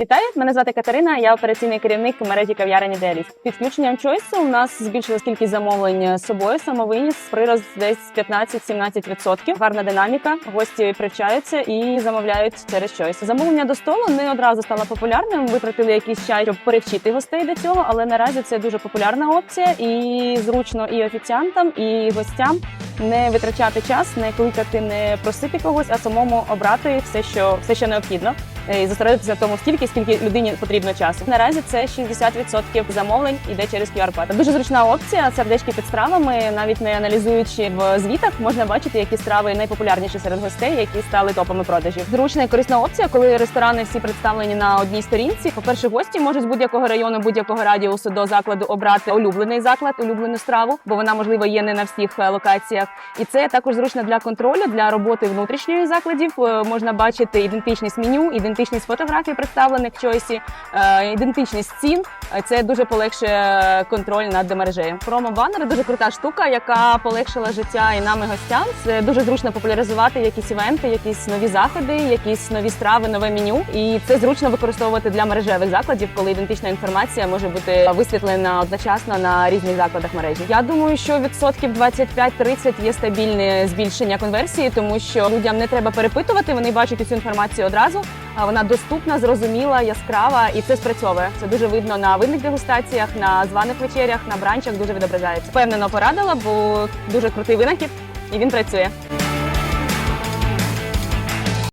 Вітаю, мене звати Катерина. Я операційний керівник мережі кав'ярень «Ідеаліст». Підключенням Choice у нас збільшилась кількість замовлень з собою. Самовиніс прирост десь 15-17%. Гарна динаміка. Гості привчаються і замовляють через Choice. Замовлення до столу не одразу стало популярним. Витратили якийсь час, щоб перевчити гостей до цього, але наразі це дуже популярна опція і зручно і офіціантам, і гостям не витрачати час, не кликати, не просити когось, а самому обрати все, що все, що необхідно. Е, І зосередитися в тому стільки, скільки людині потрібно часу. Наразі це 60% замовлень іде через QR-код. Дуже зручна опція. Сердечки під стравами, навіть не аналізуючи в звітах, можна бачити, які страви найпопулярніші серед гостей, які стали топами продажів. Зручна і корисна опція, коли ресторани всі представлені на одній сторінці. По-перше, гості можуть з будь-якого району, будь-якого радіусу до закладу обрати улюблений заклад, улюблену страву, бо вона можливо є не на всіх е, локаціях. І це також зручно для контролю, для роботи внутрішньої закладів. Е, Можна бачити ідентичність меню, ідентичність фотографій, представлених в чойсі, е, ідентичність цін. Е, Це дуже полегшує контроль над мережею. Промо-банери дуже крута штука, яка полегшила життя і нам, і гостям. Це дуже зручно популяризувати якісь івенти, якісь нові заходи, якісь нові страви, нове меню. І це зручно використовувати для мережевих закладів, коли ідентична інформація може бути висвітлена одночасно на різних закладах мережі. Я думаю, що відсотків 25-30 є стабільне збільшення конверсії, тому що людям не треба перепитувати. Вони бачать цю інформацію одразу. А вона доступна, зрозуміла, яскрава, і це спрацьовує. Це дуже видно на винних дегустаціях, на званих вечерях, на бранчах. Дуже відображається. Впевнено порадила, бо дуже крутий винахід, і він працює.